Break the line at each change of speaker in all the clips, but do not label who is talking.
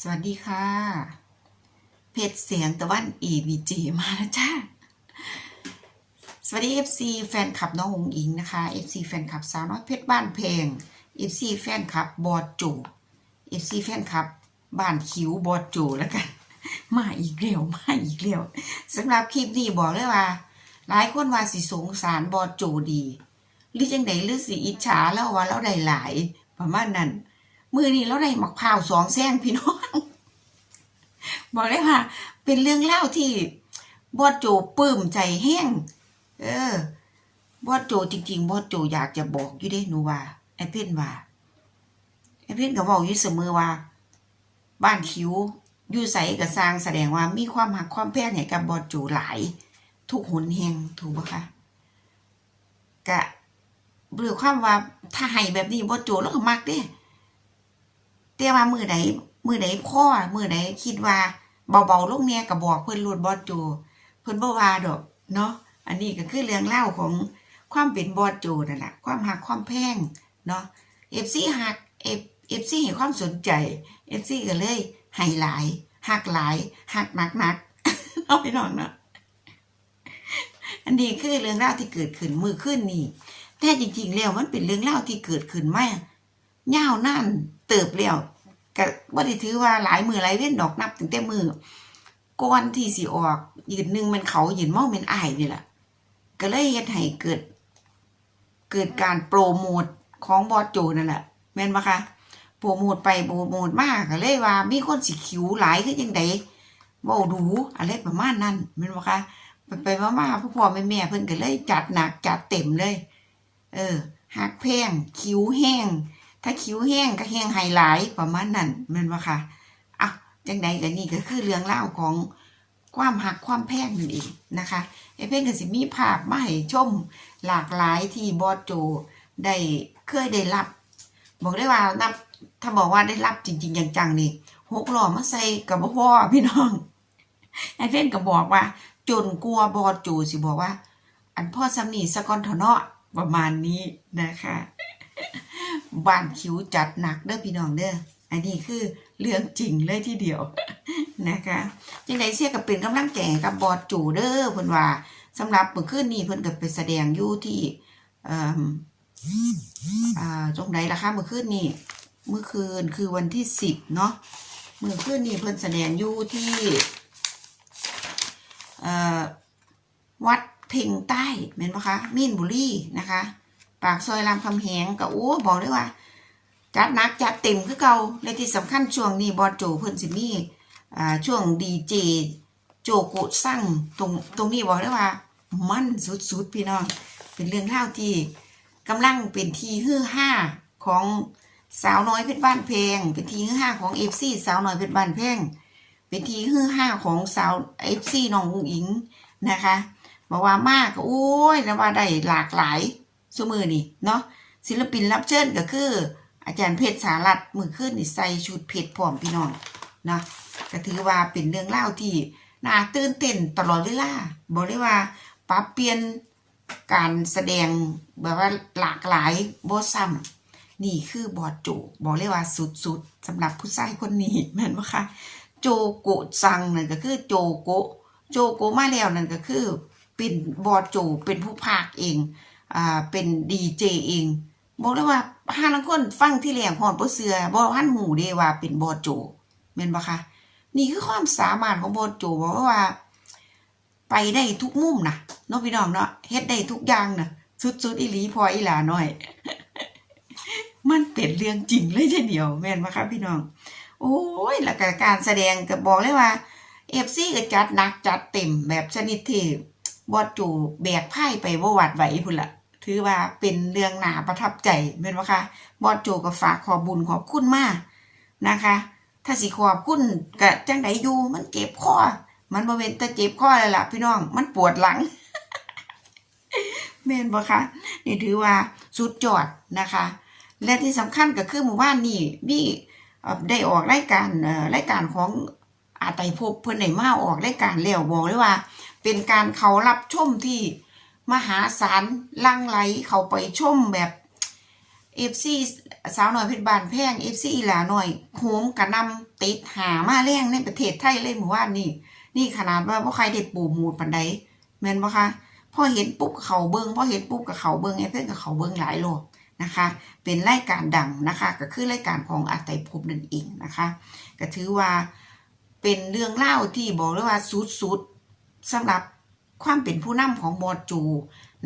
สวัสดีค่ะ เพจเสียงตะวัน EVG มาแล้วจ้า สวัสดี FC แฟนคลับน้องหงอิงนะคะ FC แฟนคลับสาวน้อยเพชรบ้านเพลง FC แฟนคลับบอดจู FC แฟนคลับบ้านคิวบอดจูแล้วกัน มาอีกเร็วมาอีกเร็วสำหรับคลิปนี้บอกเลยว่า หลายคนว่าสิสงสารบอดจูดีหรือจังไดหรือสิอิจฉาแล้วว่าเราได้หลายประมาณนั้น มือนี้เราได้หมักพร้าวสองแซงพี่น้อง บอกเลยว่า เป็นเรื่องเล่าที่บอดโจปลื้มใจแห้ง เออบอดโจจริง ๆบอดโจอยากจะบอกอยู่เด้หนูว่าไอ้เพ่นว่าไอ้เพ่นก็บอกอยู่เสมอว่า บ้านคิ้วอยู่ใสกับสร้างแสดงว่ามีความหักความแพงให้กับบอดโจหลาย ทุกหนแหงถูกปะคะกะเรื่อความว่าถ้าให้แบบนี้บอดโจแล้วก็มักเด้ แต่ว่ามือใดมือใดพ่อมือใดคิดว่าเบาๆลงเนี่ยก็บบอกเพิ่อนรวดบอดโจเพิ่อนบ่ว่าดอกเนาะอันนี้ก็คือเรื่องเล่าของความเป็นบอดโจนั่นแหละความหักความแพงเนาะ FC หัก F FC ให้ความสนใจ FC ก็เลยให้หลายหักหลายหักหนักๆเอาไปนอนเนาะอันนี้คือเรื่องราที่เกิดขึ้นมือขึ้นนี่แต่จริงๆแล้วมันเป็นเรื่องเล่าที่เกิดขึ้นมายาวนานเติบแล้ว ก็บ่ได้ถือว่าหลายมือหลายเว้นดอกนับตั้งแต่มือก่อนที่สิออกยืนหนึงมันเขายืนเมาเป็นไอ้นี่แหละก็เลยเฮ็ดให้เกิด เกิดการโปรโมทของบอสโจนั่นแหละแม่นบ่คะโปรโมทไปโปรโมทมากก็เลยว่า มีคนสิคิวหลายคือจังไดเว้าดูอะไรประมาณนั้นแม่นบ่คะไปไปมาๆพ่อพ่อแม่แม่เพิ่นก็เลยจัดหนักจัดเต็มเลย เออหักแพงคิ้วแห้ง ถ้าคิ้วแห้งก็แห้งไฮไลท์ประมาณนั้นม่นบ่ค่ะอะจังใดก็นี่ก็คือเรื่องเล่าของความหักความแพงนั่นเองนะคะไอ้เพ่นก็สิมีภาพมาให้ชมหลากหลายที่บอสโจได้เคยได้รับ บอกได้ว่านับถ้าบอกว่าได้รับจริง ๆ จังๆนี่หกหล่อมาใส่กับบ่พ่อพี่น้องไอ้เพ่นก็บอกว่า จนกลัวบอสโจสิบอกว่า อันพ่อสำนีสะกอนเถอนาะประมาณนี้นะคะ บ้านคิ้วจัดหนักเด้อพี่น้องเด้ออันนี้คือเรื่องจริงเลยทีเดียวนะคะจังไดเสียกับเป็นกำลังแก่กับบอดจูเด้อเพิ่นว่าสำหรับเมื่อคืนนี้เพิ่นก็ไปแสดงอยู่ที่เอ่ออ่าตรงไหนล่ะคะเมื่อคืนนี้เมื่อคืนคือวันที่สิบเนาะเมื่อคืนนี้เพิ่นแสดงอยู่ที่เอ่อวัดเพ่งใต้เห็นปะคะมีนบุรีนะคะ ปากซอยรามคำแหงก็โอ้บอกเลยว่า จัดนักจัดเต็มคือเก่าและที่สำคัญช่วงนี้บอโจเพิ่นสิมีอ่าช่วงดีเจโจโกสั่งตรงตรงนี้บอกเลยว่า มันสุดๆพี่น้องเป็นเรื่องเล่าที่กำลังเป็นที่ฮือห้าของสาวน้อยเพชรบ้านเพงเป็นที่ฮือห้าของเอฟซีสาวน้อยเพชรบ้านเพงเป็นที่ฮือห้าของสาวเอฟซีน้องอุ๋งอิงนะคะบอกว่ามากก็โอ้ยแล้วว่าได้หลากหลาย สมือนี่เนาะศิลปินรับเชิญก็คือ อาจารย์เพชรสารัตมือขึ้นนี่ใส่ชุดเพชรพร้อมพี่น้องนะก็ถือว่าเป็นเรื่องเล่าที่น่าตื่นเต้นตลอดเวลาบอกได้ว่าปรับเปลี่ยนการแสดงแบบว่าหลากหลายบทซ้ำนี่คือบอดโจบอกเลยว่าสุดๆสำหรับผู้ชายคนนี้แม่นปะคะโจโกซังนั่นก็คือโจโกโจโกมาแล้วนั่นก็คือ เป็นบอดโจเป็นผู้พากเอง อ่าเป็นดีเจเองบอกเลยว่าห้าลังคนฟังที่แหลงหอนบ่เสือบ่หันหูเดว่าเป็นบอโจแม่นบ่คะนี่คือความสามารถของบอโจบอกว่า ไปได้ทุกมุมนะเนาะพี่น้องเนาะเฮ็ดได้ทุกอย่างนะสุดๆอีหลีพออีหลาน้อย มันเป็นเรื่องจริงเลยทีเดียว แม่นบ่คะพี่น้อง โอ้ยแล้วก็การแสดงก็บอกเลยว่า FC ก็จัดหนักจัดเต็มแบบชนิดที่บอโจแบกไพ่ไปบ่หวัดไหวพุ่นละ ถือว่าเป็นเรื่องหนาประทับใจเป็นว่าคะบอสโจก็ฝากขอบุญขอบคุณมากนะคะ ถ้าสิขอบคุณกะจังไดอยู่มันเจ็บคอมันบ่เป็นแต่เจ็บคอเลยล่ะพี่น้องมันปวดหลังแม่นบ่คะนี่ถือว่าสุดยอดนะคะ และที่สำคัญก็คือหมู่บ้านนี่มีได้ออกรายการเอ่อรายการของอาไตรภพเพิ่อนได้มาออกรายการแล้วบอกเลยว่า เป็นการเขารับชมที่ มหาศาลลังไหลเขาไปชมแบบเอฟซีสาวหน่อยเพชรบานแพงเอฟซีอีหลาหน่อยโหมกระนำติดหามาแรงในประเทศไทยเลยหมู่ว่านนี่ นี่ขนาดว่าบ่ใครได้ปูหมูดปันใดแม่นบ่คะพอเห็นปุ๊บเขาเบิงพอเห็นปุ๊บกับเขาเบิงไอ้เพื่อนกับเขาเบิงหลายโลนะคะ เป็นรายการดังนะคะ ก็คือรายการของอาไตภพนั่นเองนะคะ ก็ถือว่าเป็นเรื่องเล่าที่บอกเลยว่าสุดๆสำหรับ ความเป็นผู้นำของบอดจู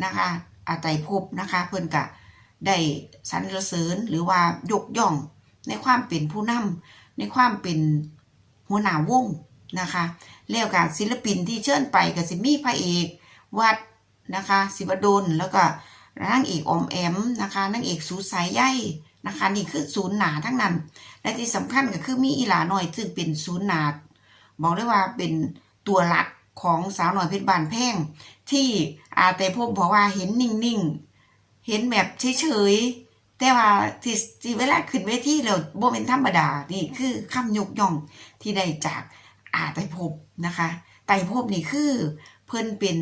นะคะอาไตภพนะคะเพิ่อนกะได้สรรเสริญหรือว่ายกย่องในความเป็นผู้นำในความเป็นหัวหน้าวงนะคะแล้วก็ศิลปินที่เชิญไปก็สิมีพระเอกวัดนะคะศิวดลแล้วก็นางเอกอมแอมนะคะนางเอกสูสายใยนะคะนี่คือศูนย์หนาทั้งนั้น และที่สำคัญก็คือมีอีหลาหน่อยซึ่งเป็นศูนย์หนาบอกได้ว่าเป็นตัวหลัก ของสาวหน่อยเพชรบานแพงที่อาแต่พบบอกว่าเห็นนิ่งๆ เห็นแบบเฉยๆ แต่ว่าที่ที่เวลาขึ้นเวทีแล้วบ่เป็นธรรมดา นี่คือคำยกย่องที่ได้จากอาไตรภพนะคะไตรภพนี่คือเพิ่นเป็น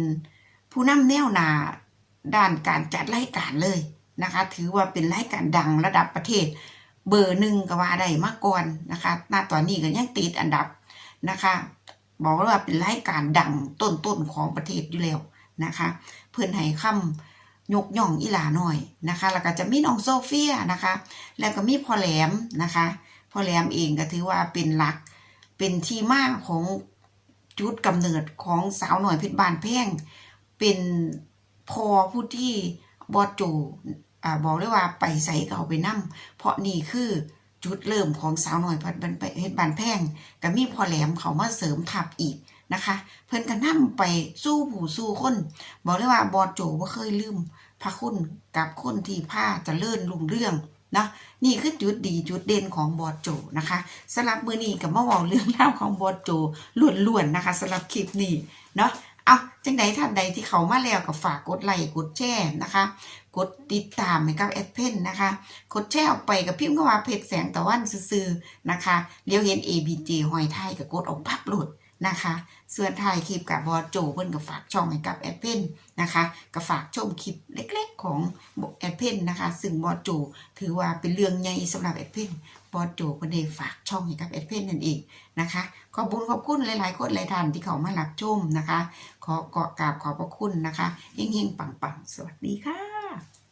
ผู้นำแนวหนาด้านการจัดรายการเลยนะคะ ถือว่าเป็นรายการดังระดับประเทศ เบอร์หนึ่งก็ว่าได้มาก่อนนะคะณตอนนี้ก็ยังติดอันดับนะคะ บอกว่าเป็นรายการดังต้นๆของประเทศอยู่แล้วนะคะ เพื่อนให้คำยกย่องอีหลาหน่อยนะคะ แล้วก็จะมีน้องโซเฟียนะคะ แล้วก็มีพ่อแหลมนะคะพ่อแหลมเองก็ถือว่าเป็นหลักเป็นที่มาของจุดกำเนิดของสาวหน่อยเพชรบานแพ่ง เป็นพอผู้ที่บอดโจอ่าบอกเลยว่าไปใส่เก่าไปนั่เพราะนี่คือ จุดเริ่มของสาวหน่อยพชรบานเพชรบานแพงก็มีพอแหลมเขามาเสริมทับอีกนะคะ เพิ่นก็นั่ไปสู้ผู้สู้คน บอกเลยว่าบอดโจว่าเคยลืมพระคุณกับคนที่ผ้าจะเลื่อนลุงเรื่องนะนี่คือจุดดีจุดเด่นของบอดโจนะคะสำหรับมือนี้กับมาเว่าเรื่องเล่าวของบอดโจล้วนๆนะคะสำหรับคลิปนี้เนาะเอาจังใดท่านใดที่เขามาแล้วก็ฝากกดไลค์กดแชร์นะคะ กดติดตามให้กับแอดเพนนะคะกดแชร์ออกไปกับพิมพ์เข้ามาเพจแสงตะวันซื่อๆนะคะเดี๋ยวเห็น ABJ หอยไทยกับกดออกพับโหลดนะคะส่วนถ่ายคลิปกับบอโจเพิ่นก็ฝากช่องให้กับแอดเพนนะคะก็ฝากชมคลิปเล็กๆของแอดเพนนะคะซึ่งบอโจถือว่าเป็นเรื่องใหญ่สำหรับแอดเพนบอโจเพิ่นได้ฝากช่องให้กับแอดเพนนั่นเองนะคะขอบคุญขอบคุณหลายๆคนหลายท่านที่เขามารับชมนะคะ ขอเกาะกราบขอบพระคุณนะคะเฮงๆปังๆ สวัสดีค่ะ
ค่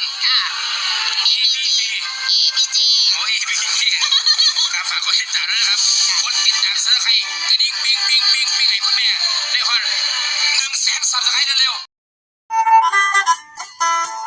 ร
ค่ะ EPG
โอ้ย EPG ครับฝากกดติดตามด้วยนะครับกดติดตามซับสไครต์กระดิ่งปิงปิงปิงปิงให้คุณแม่ได้ฮอตหนึ่งแสนซับสไครต์เร็วๆ